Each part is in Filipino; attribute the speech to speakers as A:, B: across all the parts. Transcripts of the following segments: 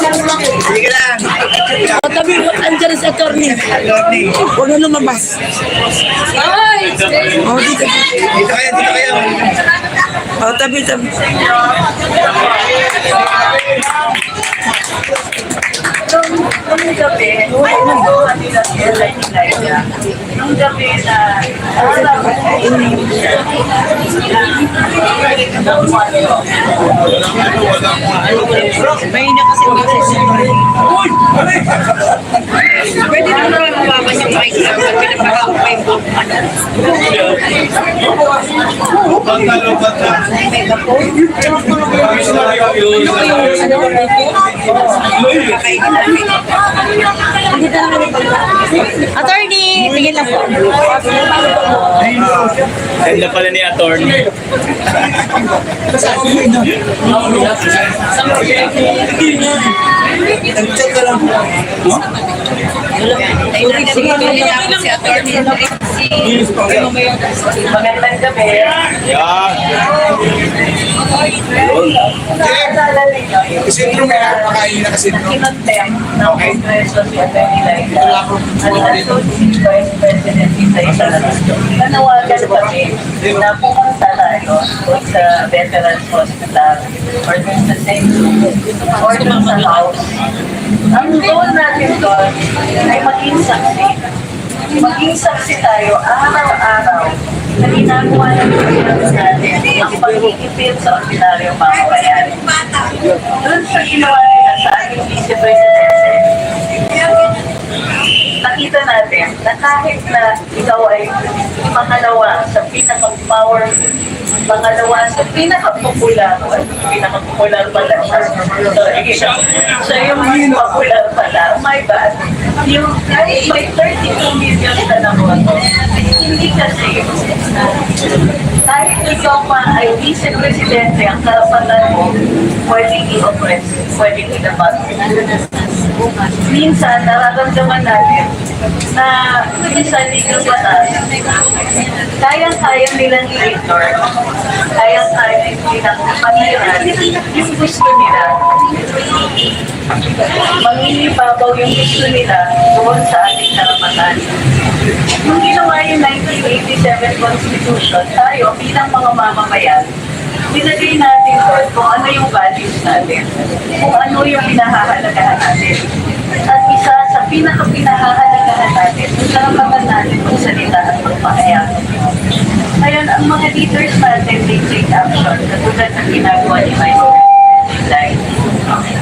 A: Sige lang.
B: O, tabi, andyan si attorney.
A: Attorney.
B: Huwag na lumabas.
C: Ay!
B: O, dito.
A: Dito kayo, dito kayo.
B: O, tabi, tabi.
C: Nung, gabi. Nung gabi na, alam ko,
D: May na kasi Pwede naman naman mababa yung mic sa pag pinapakako pa yung book. Attorney, tingin lang po.
E: Ganda pala ni attorney.
A: Nag-chat ka lang.
D: Si attorney. Si
C: magandang gabi.
E: Yan.
C: Yung
A: Sintro may nakakain na kasi.
C: kinuntem ng Kongreso si Ellen Elijah at Associate Vice President Isa. Nanawagan kami na pumunta tayo sa Veterans Hospital or doon sa St. or doon sa house. Ang goal natin doon ay maging saksi. Maging saksi tayo araw-araw na ginagawa ng Pilipinas natin ang pagkikipit sa ordinaryong mamamayan. Doon sa ginawa nila sa ating Vice Presidente, nakita natin na kahit na ikaw ay pangalawa sa pinaka-power, pangalawa sa pinaka-popular, pinaka-popular pala siya. Sorry, siya yung popular pala, oh my bad. Yung kahit may 32 million na naboto, hindi kasi kahit ikaw pa ay vice presidente, ang karapatan mo, pwedeng i-oppress, pwedeng ilabas. Minsan, nararamdaman natin na sa legal batas, kayang-kaya nilang i-ignore, kayang-kaya nilang paniran yung gusto nila. Mangingibabaw yung gusto nila doon sa ating karapatan. Nung ginawa yung 1987 Constitution, tayo bilang mga mamamayan, nilagay natin doon kung ano yung values natin, kung ano yung pinahahalagahan natin. At isa sa pinaka-pinahahalagahan natin, yung karapatan natin magsalita at magpahayag. Ngayon, ang mga leaders natin, they take action, katulad ng ginagawa ni Vice President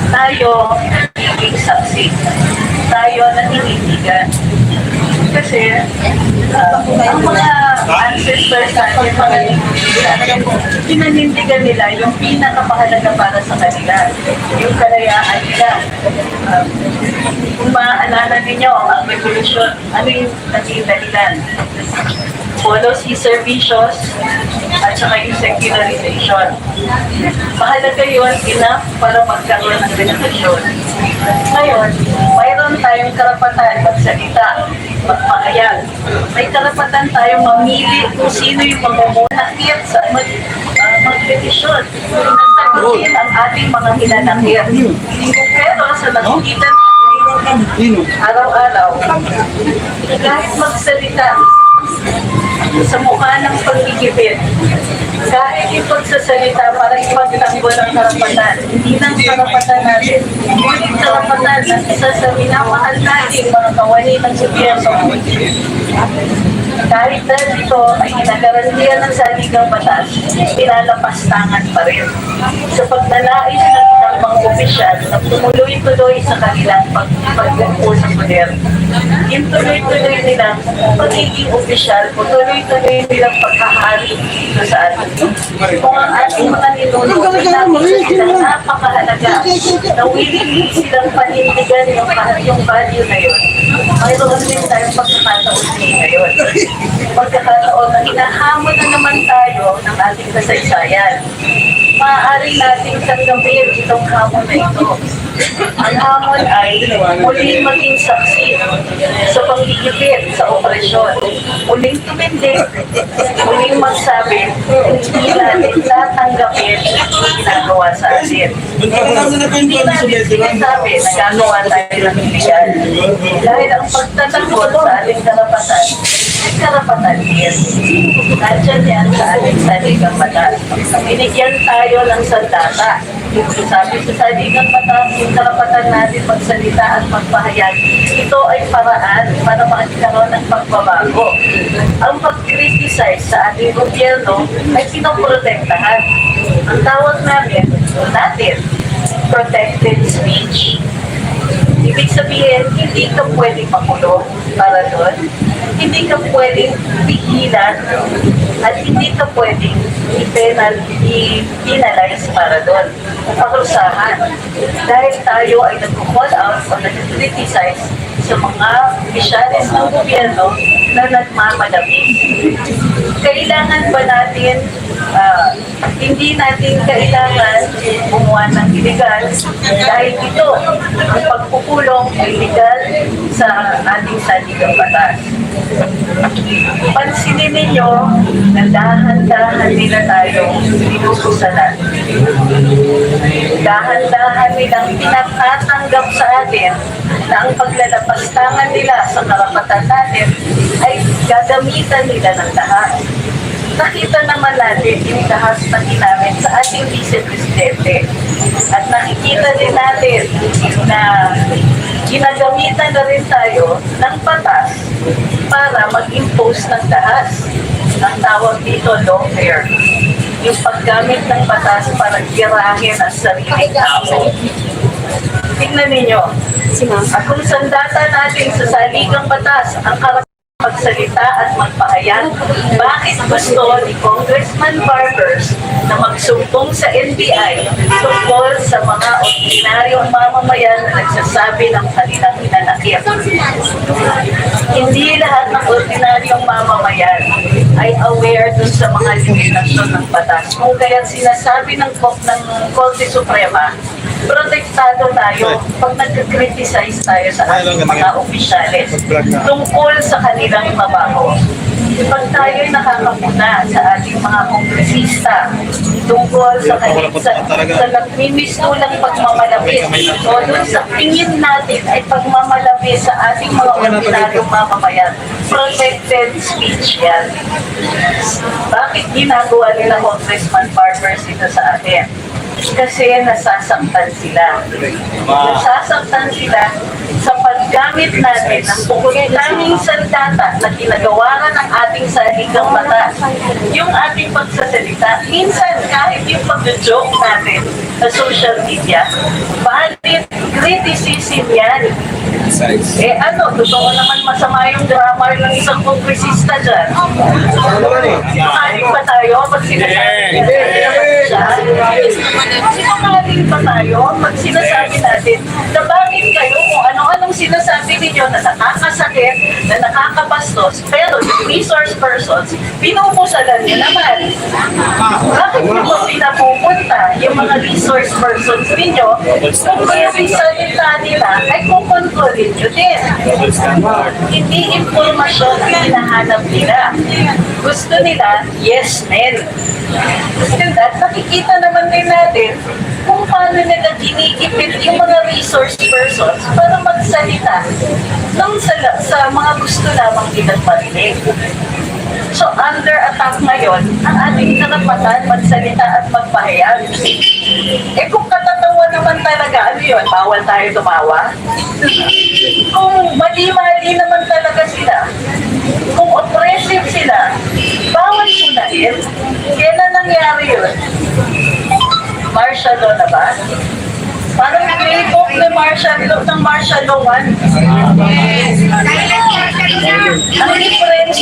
C: Tayo, naging saksi. Tayo, naninigigan. Kasi, uh, ang mga ancestors nindigan, pinanindigan nila yung pinakamahalaga para sa kanila, yung kalayaan nila. Um, kung maaalala ninyo, ang revolution, ano yung naging dahilan? Policy servicios at saka yung secularization. Mahalaga yun, enough para magkaroon ng revolution. Ngayon, mayroon tayong karapatan magsalita, magpahayag. May karapatan tayong mamili kung sino yung mamumunakit sa mag, uh, magpetisyon. Nagtagutin ang ating mga hinanakit. Pero sa nakikita araw-araw, kahit magsalita sa mukha ng pagkikipit, kahit yung pagsasalita para ipagtanggol ang karapatan, hindi ng karapatan natin, ngunit karapatan ng isa sa minamahal natin mga kawani ng gobyerno. Kahit na ito ay ginagarantiyan ng saligang batas, pinalapastangan pa rin. Sa paglalais ng ilang mga opisyal na tumuloy-tuloy sa kanilang pag pagbuo sa poder. Yung tuloy-tuloy nilang pagiging opisyal o tuloy-tuloy nilang paghahari dito sa atin. Kung ang ating mga ninuno ay napakahalaga na willing silang panindigan yung, yung value na yun. Mayroon din tayong pagkakataon ngayon. Pagkakataon na hinahamon na naman tayo ng ating kasaysayan. Maaari nating tanggapin itong hamon na ito. Ang hamon ay muling maging saksi sa panggigipit sa operasyon. Muling tumindig, muling magsabi, hindi natin tatanggapin ang ginagawa sa atin. Hindi natin sinasabi na gagawa tayo ng illegal. Dahil ang pagtatanggol sa ating karapatan, karapatan din. Nandiyan yan sa ating saligang batas. Binigyan tayo ng sandata. Sabi sa saligang batas, yung karapatan natin magsalita at magpahayag, ito ay paraan para makakaroon ng pagbabago. Ang pag-criticize sa ating gobyerno ay pinoprotektahan. Ang tawag namin, natin, protected speech. Ibig sabihin, hindi ka pwedeng makulong para doon. Hindi ka pwedeng pigilan at hindi ka pwedeng i-penal, i-penalize para doon. Parusahan. Dahil tayo ay nag-call out o nag-criticize sa mga opisyalis ng gobyerno na nagmamalabis. Kailangan ba natin ah, hindi natin kailangan gumawa ng illegal dahil ito, ang pagpupulong ay sa ating saligang batas. Pansinin ninyo na dahan-dahan nila tayong pinususalan. Dahan-dahan nilang pinatatanggap sa atin na ang paglalapastangan nila sa karapatan natin ay gagamitan nila ng lahat nakita naman natin yung dahas na ginamit sa ating Vice Presidente. At nakikita din natin na ginagamitan na rin tayo ng batas para mag-impose ng dahas. Ang tawag dito, lawfare. Yung paggamit ng batas para girahin ang sariling tao. Tingnan ninyo, at kung sandata natin sa saligang batas ang karapatan magsalita at magpahayag, bakit gusto ni Congressman Barbers na magsumbong sa NBI tungkol sa mga ordinaryong mamamayan na nagsasabi ng kanilang hinanakit? Hindi lahat ng ordinaryong mamamayan ay aware dun sa mga limitasyon ng batas. Kung kaya sinasabi ng, ng Korte Suprema, protektado tayo pag nag-criticize tayo sa ating mga opisyalis tungkol sa kanilang trabaho. Pag tayo'y nakakapuna sa ating mga kongresista tungkol sa kanilang sa, sa nagmimistulang pagmamalapit o dun sa tingin natin ay pagmamalapit sa ating mga ordinaryong mamamayan. Protected speech yan. Bakit ginagawa nila Congressman Barbers ito sa atin? Kasi nasasaktan sila. Nasasaktan sila sa paggamit natin ng bukod tanging sandata na ginagawa ng ating saligang batas. Yung ating pagsasalita, minsan kahit yung pag-joke natin sa social media, valid criticism yan. Eh ano, totoo naman masama yung grammar ng isang kongresista dyan. Sinungaling ba tayo pag sinasabi natin? Sinungaling ba tayo pag sinasabi natin na kayo kung ano-anong sinasabi ninyo na nakakasakit, na nakakabastos, pero yung resource persons, pinupusalan niyo naman. Bakit niyo ba pinapupunta yung mga resource persons ninyo kung kaya yung salita nila ay kukontrolin nyo din? Hindi informasyon ang hinahanap nila. Gusto nila, yes men. And that, nakikita naman din natin kung paano nila ginigipit yung mga resource persons para magsalita ng sa, sa mga gusto lamang nilang marinig. So, under attack ngayon, ang ating karapatan magsalita at magpahayag. Eh kung katatawa naman talaga, ano yun, bawal tayo tumawa? Kung mali-mali naman talaga sila, kung oppressive sila, bawal punahin. Kailan nangyari yun? Martial law na ba? Parang nag-revoke na martial law ng martial law 1. Ang difference